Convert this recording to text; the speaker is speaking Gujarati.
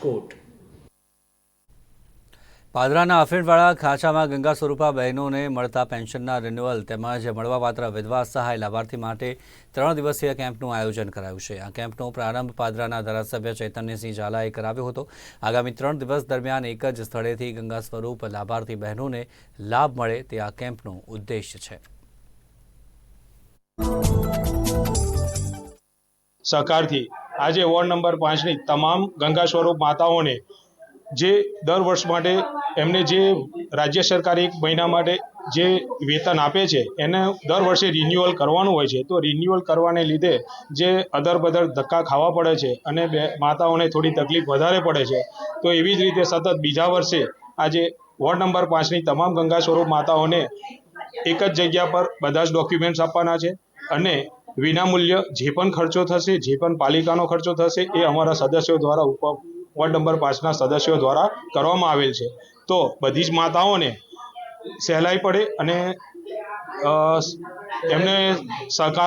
કોટ. પાદરાના અફીણવાળા ખાંચામાં ગંગા સ્વરૂપા બહેનોને મળતા પેન્શનના રિન્યુઅલ તેમજ મળવાપાત્ર વિધવા સહાય લાભાર્થી માટે ત્રણ દિવસીય કેમ્પનું આયોજન કરાયું છે. આ કેમ્પનો પ્રારંભ પાદરાના ધારાસભ્ય ચૈતન્યસિંહ ઝાલાએ કરાવ્યો હતો. આગામી ત્રણ દિવસ દરમિયાન એક જ સ્થળેથી ગંગા સ્વરૂપ લાભાર્થી બહેનોને લાભ મળે તે આ કેમ્પનો ઉદ્દેશ્ય છે. સહકારથી આજે વોર્ડ નંબર પાંચની તમામ ગંગા સ્વરૂપ માતાઓને જે દર વર્ષ માટે એમને જે રાજ્ય સરકાર એક મહિના માટે જે વેતન આપે છે, એને દર વર્ષે રિન્યુઅલ કરવાનું હોય છે. તો રિન્યુઅલ કરવાને લીધે જે અદર બદર ધક્કા ખાવા પડે છે અને બે માતાઓને થોડી તકલીફ વધારે પડે છે. તો એવી જ રીતે સતત બીજા વર્ષે આજે વોર્ડ નંબર પાંચની તમામ ગંગા સ્વરૂપ માતાઓને એક જ જગ્યા પર બધા જ ડોક્યુમેન્ટ્સ આપવાના છે. અને વિનામૂલ્ય જે પણ ખર્ચો થશે, જે પણ પાલિકાનો ખર્ચો થશે, એ અમારા સદસ્યો દ્વારા વોર્ડ નંબર પાંચના સદસ્યો દ્વારા કરવામાં આવેલ છે. તો બધી જ માતાઓને સહેલાઈ પડે અને એમને સહકાર